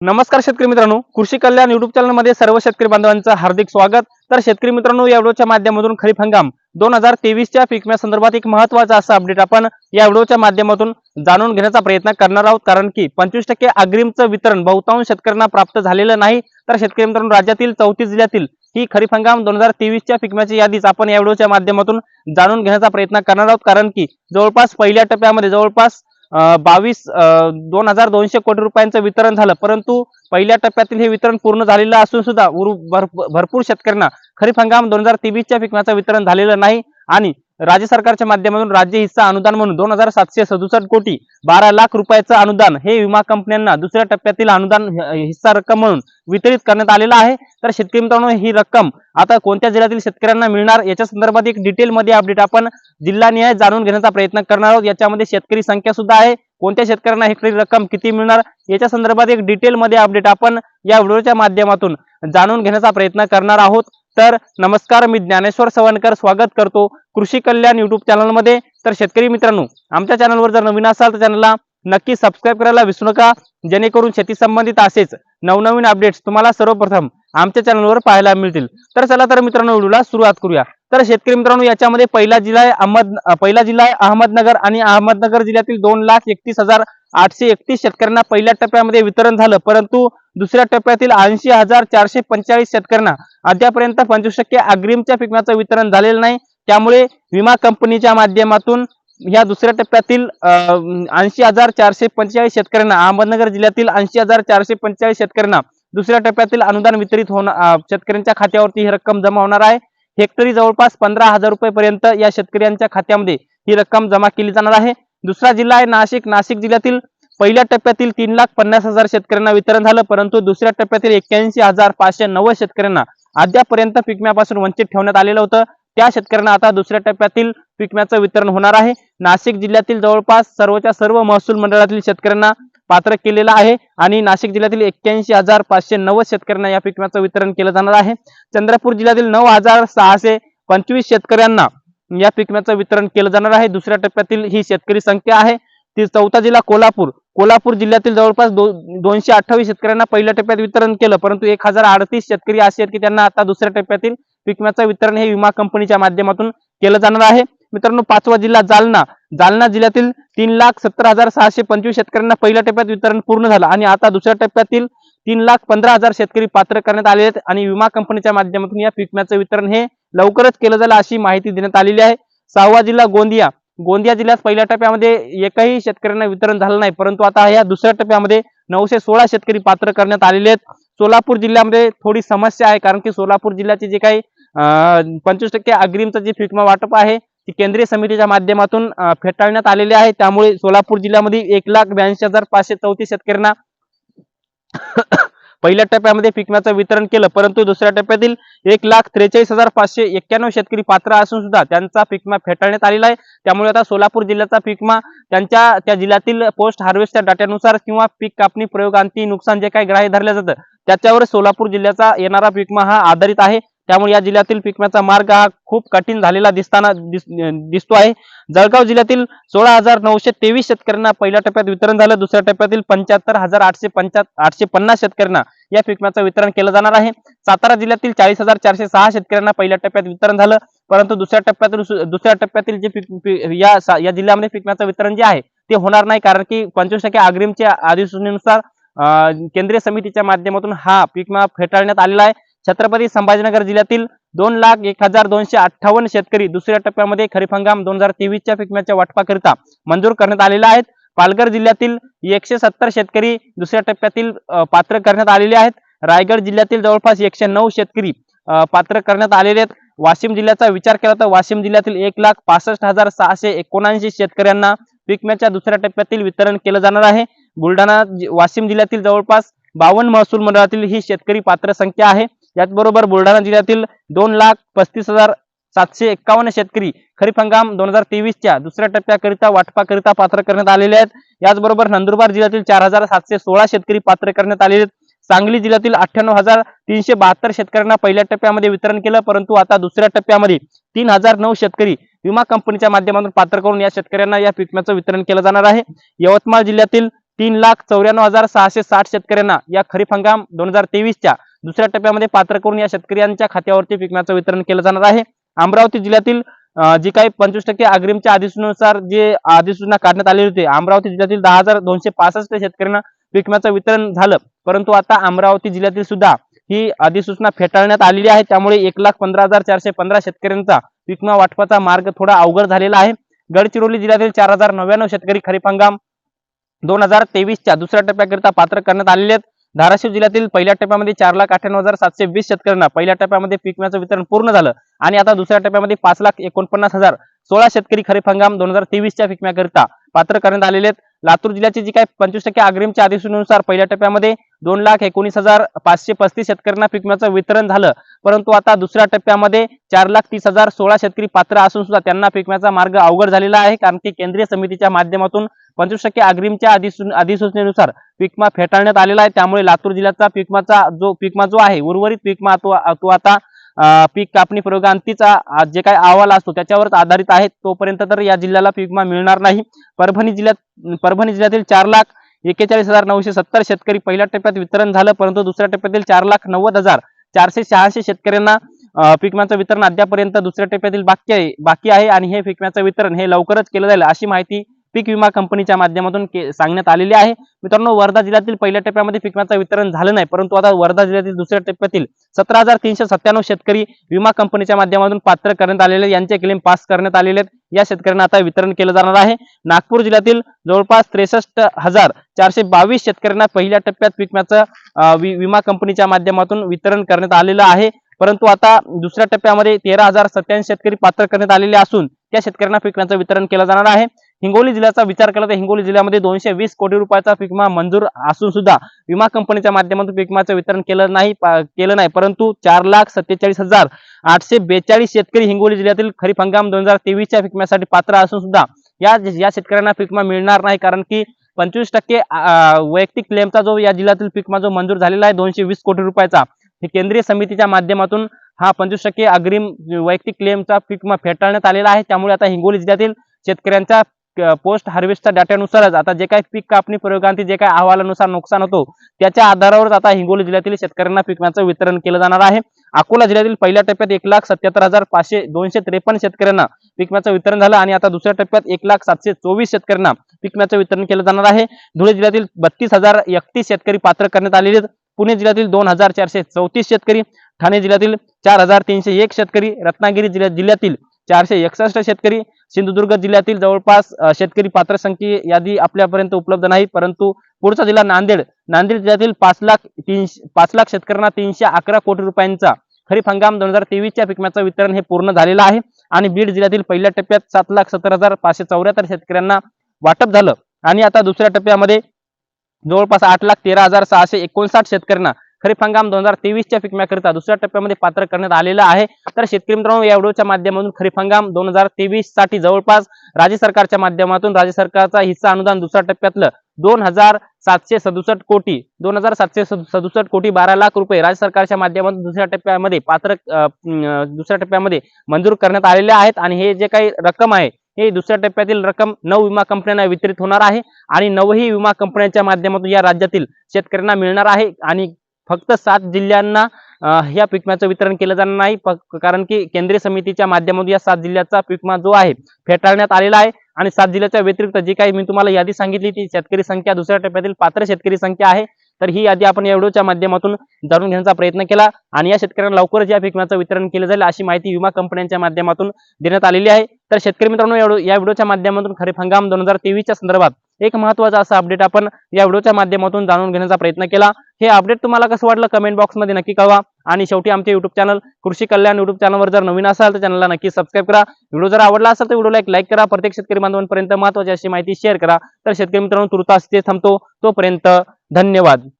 नमस्कार शेतकरी मित्रांनो. कृषी कल्याण युट्यूब चॅनलमध्ये सर्व शेतकरी बांधवांचं हार्दिक स्वागत. तर शेतकरी मित्रांनो या व्हिडिओच्या माध्यमातून खरीप हंगाम दोन हजार तेवीसच्या पिकम्या संदर्भात एक महत्त्वाचा असा अपडेट आपण या व्हिडिओच्या माध्यमातून जाणून घेण्याचा प्रयत्न करणार आहोत. कारण की पंचवीस टक्के अग्रिमचं वितरण बहुतांश शेतकऱ्यांना प्राप्त झालेलं नाही. तर शेतकरी मित्रांनो राज्यातील चौतीस जिल्ह्यातील ही खरीप हंगाम दोन हजार तेवीसच्या पिकम्याची यादीच आपण या व्हिडिओच्या माध्यमातून जाणून घेण्याचा प्रयत्न करणार आहोत. कारण की जवळपास पहिल्या टप्प्यामध्ये जवळपास बावीस दोन हजार दोनशे कोटी रुपयांचं वितरण झालं. परंतु पहिल्या टप्प्यातील हे वितरण पूर्ण झालेलं असून सुद्धा भरपूर शेतकऱ्यांना खरीप हंगाम दोन हजार तेवीसच्या पिकाचं वितरण झालेलं नाही. आणि राज्य सरकारच्या माध्यमातून राज्य हिस्सा अनुदान म्हणून दोन हजार सातशे सदुसष्ट कोटी बारा लाख रुपयाचं अनुदान हे विमा कंपन्यांना दुसऱ्या टप्प्यातील अनुदान हिस्सा रक्कम म्हणून वितरित करण्यात आलेलं आहे. तर शेतकरी मित्रांनो ही रक्कम आता कोणत्या जिल्ह्यातील शेतकऱ्यांना मिळणार? याच्या संदर्भात एक डिटेलमध्ये अपडेट आपण जिल्हानिहाय जाणून घेण्याचा प्रयत्न करणार आहोत. याच्यामध्ये शेतकरी संख्या सुद्धा आहे. कोणत्या शेतकऱ्यांना हेक्टरी रक्कम किती मिळणार? याच्या संदर्भात एक डिटेलमध्ये अपडेट आपण या व्हिडिओच्या माध्यमातून जाणून घेण्याचा प्रयत्न करणार आहोत. तर नमस्कार मी ज्ञानेश्वर सवणकर स्वागत करतो कृषी कल्याण युट्यूब चॅनलमध्ये तर शेतकरी मित्रांनो आमच्या चॅनलवर जर नवीन असाल तर चॅनलला नक्की सबस्क्राईब करायला विसरू नका जेणेकरून शेती संबंधित असेच नवनवीन अपडेट्स तुम्हाला सर्वप्रथम आमच्या चॅनलवर पाहायला मिळतील. तर चला तर मित्रांनो व्हिडिओला सुरुवात करूया. तर शेतकरी मित्रांनो याच्यामध्ये पहिला जिल्हा आहे अहमद पहिला जिल्हा आहे अहमदनगर आणि अहमदनगर जिल्ह्यातील दोन लाख एकतीस हजार आठशे एकतीस शेतकऱ्यांना पहिल्या टप्प्यामध्ये वितरण झालं. परंतु दुसऱ्या टप्प्यातील ऐंशी हजार चारशे पंचेचाळीस शेतकऱ्यांना अद्यापर्यंत पंचवीस टक्के अग्रिमच्या पिकण्याचं वितरण झालेलं नाही. त्यामुळे विमा कंपनीच्या माध्यमातून या दुसऱ्या टप्प्यातील ऐंशी हजार चारशे पंचेचाळीस शेतकऱ्यांना अहमदनगर जिल्ह्यातील ऐंशी हजार चारशे पंचेचाळीस शेतकऱ्यांना दुसऱ्या टप्प्यातील अनुदान वितरित होणार शेतकऱ्यांच्या खात्यावरती ही रक्कम जमा होणार आहे. हेक्टरी जवळपास पंधरा हजार रुपयेपर्यंत या शेतकऱ्यांच्या खात्यामध्ये ही रक्कम जमा केली जाणार आहे. दुसरा जिल्हा आहे नाशिक. नाशिक जिल्ह्यातील पहिल्या टप्प्यातील तीन लाख पन्नास हजार शेतकऱ्यांना वितरण झालं परंतु दुसऱ्या टप्प्यातील एक्क्याऐंशी हजार पाचशे नव्वद शेतकऱ्यांना अद्यापर्यंत पिकम्यापासून वंचित ठेवण्यात आलेलं होतं. त्या शेतकऱ्यांना आता दुसऱ्या टप्प्यातील पिकम्याचं वितरण होणार आहे. नाशिक जिल्ह्यातील जवळपास सर्वच्या सर्व महसूल मंडळातील शेतकऱ्यांना पात्र केलेलं आहे आणि नाशिक जिल्ह्यातील एक्क्याऐंशी हजार पाचशे नव्वद शेतकऱ्यांना या पिकम्याचं वितरण केलं जाणार आहे. चंद्रपूर जिल्ह्यातील नऊ हजार सहाशे पंचवीस शेतकऱ्यांना या पिकम्याचं वितरण केलं जाणार आहे. दुसऱ्या टप्प्यातील ही शेतकरी संख्या आहे. ती चौथा जिल्हा कोल्हापूर. कोल्हापूर जिल्ह्यातील जवळपास दोनशे अठ्ठावीस शेतकऱ्यांना पहिल्या टप्प्यात वितरण केलं परंतु एक हजार अडतीस शेतकरी असे आहेत की त्यांना आता दुसऱ्या टप्प्यातील पिकम्याचं वितरण हे विमा कंपनीच्या माध्यमातून केलं जाणार आहे. मित्रांनो पाचवा जिल्हा जालना. जालना जिल्ह्यातील तीन लाख सत्तर हजार सहाशे पंचवीस शेतकऱ्यांना पहिल्या टप्प्यात वितरण पूर्ण झालं आणि आता दुसऱ्या टप्प्यातील तीन लाख पंधरा हजार शेतकरी पात्र करण्यात आले आहेत आणि विमा कंपनीच्या माध्यमातून या पिकम्याचं वितरण हे लवकरच केलं जाईल अशी माहिती देण्यात आलेली आहे. सहावा जिल्हा गोंदिया. गोंदिया जिल्ह्यात पहिल्या टप्प्यामध्ये एकही शेतकऱ्यांना वितरण झालं नाही. परंतु आता या दुसऱ्या टप्प्यामध्ये नऊशे सोळा शेतकरी पात्र करण्यात आलेले आहेत. सोलापूर जिल्ह्यामध्ये थोडी समस्या आहे कारण की सोलापूर जिल्ह्याचे जे काही पंचवीस टक्के अग्रिमचं जे फिकमा वाटप आहे ती केंद्रीय समितीच्या माध्यमातून फेटाळण्यात आलेले आहे. त्यामुळे सोलापूर जिल्ह्यामध्ये एक लाख ब्याऐंशी हजार पाचशे चौतीस शेतकऱ्यांना पहिल्या टप्प्यामध्ये पिकम्याचं वितरण केलं परंतु दुसऱ्या टप्प्यातील एक लाख त्रेचाळीस हजार पाचशे एक्क्याण्णव शेतकरी पात्र असून सुद्धा त्यांचा पिकमा फेटाळण्यात आलेला आहे. त्यामुळे आता सोलापूर जिल्ह्याचा पिकमा त्यांच्या त्या जिल्ह्यातील पोस्ट हार्वेस्टच्या डाट्यानुसार किंवा पीक कापणी प्रयोगांती नुकसान जे काही ग्राह्य धरलं जातं त्याच्यावर सोलापूर जिल्ह्याचा येणारा पिकमा हा आधारित आहे. त्यामुळे या जिल्ह्यातील पिकम्याचा मार्ग हा खूप कठीण झालेला दिसताना दिस- दिसतो आहे. जळगाव जिल्ह्यातील सोळा हजार नऊशे तेवीस शेतकऱ्यांना पहिल्या टप्प्यात वितरण झालं. दुसऱ्या टप्प्यातील पंच्याहत्तर हजार आठशे पंचा आठशे पन्नास शेतकऱ्यांना या पिकम्याचं वितरण केलं जाणार आहे. सातारा जिल्ह्यातील चाळीस हजार चारशे सहा शेतकऱ्यांना पहिल्या टप्प्यात वितरण झालं. परंतु दुसऱ्या टप्प्यातील दुसऱ्या टप्प्यातील जे पीक- या या जिल्ह्यामध्ये पिकम्याचं वितरण जे आहे ते होणार नाही. कारण की पंचवीस टक्के अग्रिमच्या अधिसूचनेनुसार केंद्रीय समितीच्या माध्यमातून हा पिकमा फेटाळण्यात आलेला आहे. छत्रपती संभाजीनगर जिल्ह्यातील दोन लाख एक हजार दोनशे अठ्ठावन्न शेतकरी दुसऱ्या टप्प्यामध्ये खरीप हंगाम दोन हजार तेवीसच्या पिकम्याच्या वाटपाकरिता मंजूर करण्यात आलेला आहेत. पालघर जिल्ह्यातील एकशे सत्तर शेतकरी दुसऱ्या टप्प्यातील पात्र करण्यात आलेले आहेत. रायगड जिल्ह्यातील जवळपास एकशे नऊ शेतकरी पात्र करण्यात आलेले आहेत. वाशिम जिल्ह्याचा विचार केला तर वाशिम जिल्ह्यातील एक लाख पासष्ट हजार सहाशे एकोणऐंशी शेतकऱ्यांना पिकम्याच्या दुसऱ्या टप्प्यातील वितरण केलं जाणार आहे. बुलढाणा जि- वाशिम जिल्ह्यातील जवळपास बावन्न महसूल मंडळातील ही शेतकरी पात्र संख्या आहे. याचबरोबर बुलढाणा जिल्ह्यातील दोन लाख पस्तीस हजार सातशे एक्कावन्न शेतकरी खरीप हंगाम दोन हजार तेवीसच्या दुसऱ्या टप्प्याकरिता वाटपाकरिता पात्र करण्यात आलेले आहेत. याचबरोबर नंदुरबार जिल्ह्यातील चार हजार सातशे सोळा शेतकरी पात्र करण्यात आलेले आहेत. सांगली जिल्ह्यातील अठ्ठ्याण्णव हजार तीनशे बहात्तर शेतकऱ्यांना पहिल्या टप्प्यामध्ये वितरण केलं परंतु आता दुसऱ्या टप्प्यामध्ये तीन हजार नऊ शेतकरी विमा कंपनीच्या माध्यमातून पात्र करून या शेतकऱ्यांना या पिकम्याचं वितरण केलं जाणार आहे. यवतमाळ जिल्ह्यातील तीन लाख चौऱ्याण्णव हजार सहाशे साठ शेतकऱ्यांना या खरीप हंगाम दोन हजार तेवीसच्या दुसऱ्या टप्प्यामध्ये पात्र करून या शेतकऱ्यांच्या खात्यावरती पीक वितरण केलं जाणार आहे. अमरावती जिल्ह्यातील जी काही पंचवीस टक्के अग्रिमच्या अधिसूचनेनुसार जे अधिसूचना काढण्यात आलेली होती अमरावती जिल्ह्यातील दहा हजार दोनशे पासष्ट शेतकऱ्यांना पीक वितरण झालं. परंतु आता अमरावती जिल्ह्यातील सुद्धा ही अधिसूचना फेटाळण्यात आलेली आहे. त्यामुळे एक लाख पंधरा हजार चारशे पंधरा शेतकऱ्यांचा विकमा वाटपाचा मार्ग थोडा अवघड झालेला आहे. गडचिरोली जिल्ह्यातील चार हजार नव्याण्णव शेतकरी खरीप हंगाम दोन हजार तेवीसच्या दुसऱ्या टप्प्याकरिता पात्र करण्यात आलेले आहेत. धाराशिव जिल्ह्यातील पहिल्या टप्प्यामध्ये चार लाख अठ्ठ्याण्णव हजार सातशे वीस शेतकऱ्यांना पहिल्या टप्प्यामध्ये पीक विम्याचं वितरण पूर्ण झालं आणि आता दुसऱ्या टप्प्यामध्ये पाच लाख एकोणपन्नास हजार सोळा शेतकरी खरीप हंगाम दोन हजार तेवीसच्या पीक विम्याकरिता पात्र करण्यात आलेले आहेत. लातूर जिल्ह्याची जी काही पंचवीस टक्के अग्रिमच्या अधिसूचनेनुसार पहिल्या टप्प्यामध्ये दोन लाख एकोणीस हजार पाचशे पस्तीस शेतकऱ्यांना पीक विम्याचं वितरण झालं. परंतु आता दुसऱ्या टप्प्यामध्ये चार लाख तीस हजार सोळा शेतकरी पात्र असून सुद्धा त्यांना पीक विम्याचा मार्ग अवघड झालेला आहे. कारण की केंद्रीय समितीच्या माध्यमातून पंचवीस टक्के अग्रिमच्या अधिसू अधिसूचनेनुसार पिकमा फेटाळण्यात आलेला आहे. त्यामुळे लातूर जिल्ह्याचा पिकमाचा जो पिकमा जो आहे उर्वरित पिकमा तो तो आता पीक कापणी प्रयोगांतीचा जे काही अहवाल असतो त्याच्यावरच आधारित आहे. तोपर्यंत तर या जिल्ह्याला पीकमा मिळणार नाही. परभणी जिल्ह्यात परभणी जिल्ह्यातील चार लाख एक्केचाळीस हजार नऊशे सत्तर शेतकरी पहिल्या टप्प्यात वितरण झालं परंतु दुसऱ्या टप्प्यातील चार लाख नव्वद हजार चारशे शहाऐंशी शेतकऱ्यांना पिकम्याचं वितरण अद्यापर्यंत दुसऱ्या टप्प्यातील बाकी आहे बाकी आहे आणि हे पिकम्याचं वितरण हे लवकरच केलं जाईल अशी माहिती पीक विमा कंपनीच्या माध्यमातून के- सांगण्यात आलेले आहे. मित्रांनो वर्धा जिल्ह्यातील पहिल्या टप्प्यामध्ये पीक विम्याचं वितरण झालं नाही परंतु आता वर्धा जिल्ह्यातील दुसऱ्या टप्प्यातील सतरा हजार तीनशे सत्त्याण्णव शेतकरी विमा कंपनीच्या माध्यमातून पात्र करण्यात आलेले यांचे क्लेम पास करण्यात आलेले आहेत. या शेतकऱ्यांना आता वितरण केलं जाणार आहे. नागपूर जिल्ह्यातील जवळपास त्रेसष्ट हजार चारशे बावीस शेतकऱ्यांना पहिल्या टप्प्यात पीक विम्याचं वि- विमा कंपनीच्या माध्यमातून वितरण करण्यात आलेलं आहे. परंतु आता दुसऱ्या टप्प्यामध्ये तेरा हजार सत्याऐंशी शेतकरी पात्र करण्यात आलेले असून त्या शेतकऱ्यांना पीक विम्याचं वितरण केलं जाणार आहे. हिंगोली जिल्ह्याचा विचार केला तर हिंगोली जिल्ह्यामध्ये दोनशे वीस कोटी रुपयाचा पीक विमा मंजूर असून सुद्धा विमा कंपनीच्या माध्यमातून पीक वितरण केलं नाही केलं नाही. परंतु चार लाख सत्तेचाळीस हजार आठशे बेचाळीस शेतकरी हिंगोली जिल्ह्यातील खरीप हंगाम दोन हजार तेवीसच्या पिकम्यासाठी पात्र असून सुद्धा या या शेतकऱ्यांना पिकमा विमा मिळणार नाही. कारण की पंचवीस टक्के वैयक्तिक क्लेमचा जो या जिल्ह्यातील पिकमा जो मंजूर झालेला आहे दोनशे वीस कोटी रुपयाचा केंद्रीय समितीच्या माध्यमातून हा पंचवीस टक्के अग्रिम वैयक्तिक क्लेमचा पिकमा फेटाळण्यात आलेला आहे. त्यामुळे आता हिंगोली जिल्ह्यातील शेतकऱ्यांच्या पोस्ट हार्वेस्टच्या डाट्यानुसारच आता जे काही पीक कापणी प्रयोगांती जे काही अहवालानुसार नुकसान होतो त्याच्या आधारावरच आता हिंगोली जिल्ह्यातील शेतकऱ्यांना पिकांचं वितरण केलं जाणार आहे. अकोला जिल्ह्यातील पहिल्या टप्प्यात एक लाख सत्याहत्तर हजार पाचशे दोनशे त्रेपन्न शेतकऱ्यांना पिकम्याचं वितरण झालं आणि आता दुसऱ्या टप्प्यात एक लाख सातशे चोवीस शेतकऱ्यांना पिकम्याचं वितरण केलं जाणार आहे. धुळे जिल्ह्यातील बत्तीस हजार एकतीस शेतकरी पात्र करण्यात आलेले आहेत. पुणे जिल्ह्यातील दोन हजार चारशे चौतीस शेतकरी ठाणे जिल्ह्यातील चार हजार तीनशे एक शेतकरी रत्नागिरी जिल्ह्यात जिल्ह्यातील चारशे एकसष्ट शेतकरी. सिंधुदुर्ग जिल्ह्यातील जवळपास शेतकरी पात्र संख्ये यादी आपल्यापर्यंत उपलब्ध नाही. परंतु पुढचा जिल्हा नांदेड. नांदेड जिल्ह्यातील पाच लाख तीनशे पाच लाख शेतकऱ्यांना तीनशे अकरा कोटी रुपयांचा खरीप हंगाम दोन हजार तेवीसच्या पिकम्याचं वितरण हे पूर्ण झालेलं आहे. आणि बीड जिल्ह्यातील पहिल्या टप्प्यात सात लाख सत्तर हजार पाचशे चौऱ्याहत्तर शेतकऱ्यांना वाटप झालं. आणि आता दुसऱ्या टप्प्यामध्ये जवळपास आठ लाख तेरा हजार सहाशे एकोणसाठ शेतकऱ्यांना खरीप हंगाम दोन हजार तेवीसच्या पिकम्याकरिता दुसऱ्या टप्प्यामध्ये पात्र करण्यात आलेलं आहे. तर शेतकरी मित्रांनो या व्हिडिओच्या माध्यमातून खरीप हंगाम दोन हजार तेवीससाठी जवळपास राज्य सरकारच्या माध्यमातून राज्य सरकारचा हिस्सा अनुदान दुसऱ्या टप्प्यातलं दोन हजार सातशे सदुसष्ट कोटी दोन हजार सातशे सदुसष्ट कोटी बारा लाख रुपये राज्य सरकारच्या माध्यमातून दुसऱ्या टप्प्यामध्ये पात्र दुसऱ्या टप्प्यामध्ये मंजूर करण्यात आलेले आहेत. आणि हे जे काही रक्कम आहे हे दुसऱ्या टप्प्यातील रक्कम नऊ विमा कंपन्यांना वितरित होणार आहे. आणि नवही विमा कंपन्यांच्या माध्यमातून या राज्यातील शेतकऱ्यांना मिळणार आहे. आणि फक्त सात जिल्ह्यांना ह्या पिकम्याचं वितरण केलं जाणार नाही. प- कारण की केंद्रीय समितीच्या माध्यमातून या सात जिल्ह्याचा पिकमा जो आहे फेटाळण्यात आलेला आहे. आणि सात जिल्ह्याच्या व्यतिरिक्त जी काही मी तुम्हाला यादी सांगितली ती शेतकरी संख्या दुसऱ्या टप्प्यातील पात्र शेतकरी संख्या आहे. तर ही यादी आपण या व्हिडिओच्या माध्यमातून जाणून घेण्याचा प्रयत्न केला. आणि या शेतकऱ्यांना लवकरच या पीक विम्याचं वितरण केलं जाईल अशी माहिती विमा कंपन्यांच्या माध्यमातून देण्यात आलेली आहे. तर शेतकरी मित्रांनो या व्हिडिओच्या माध्यमातून खरीप हंगाम दोन हजार तेवीसच्या संदर्भात एक महत्त्वाचा असा अपडेट आपण या व्हिडिओच्या माध्यमातून जाणून घेण्याचा प्रयत्न केला. हे अपडेट तुम्हाला कसं वाटलं कमेंट बॉक्समध्ये नक्की कळवा. आणि शेवटी आमचे युट्यूब चॅनल कृषी कल्याण युट्यूब चॅनलवर जर नवीन असाल तर चॅनलला नक्की सबस्क्राईब करा. व्हिडिओ जर आवडला असेल तर व्हिडिओला एक लाईक करा. प्रत्येक शेतकरी बांधवांपर्यंत महत्वाची अशी माहिती शेअर करा. तर शेतकरी मित्रांनो तुर्तास इथे थांबतो. तोपर्यंत धन्यवाद.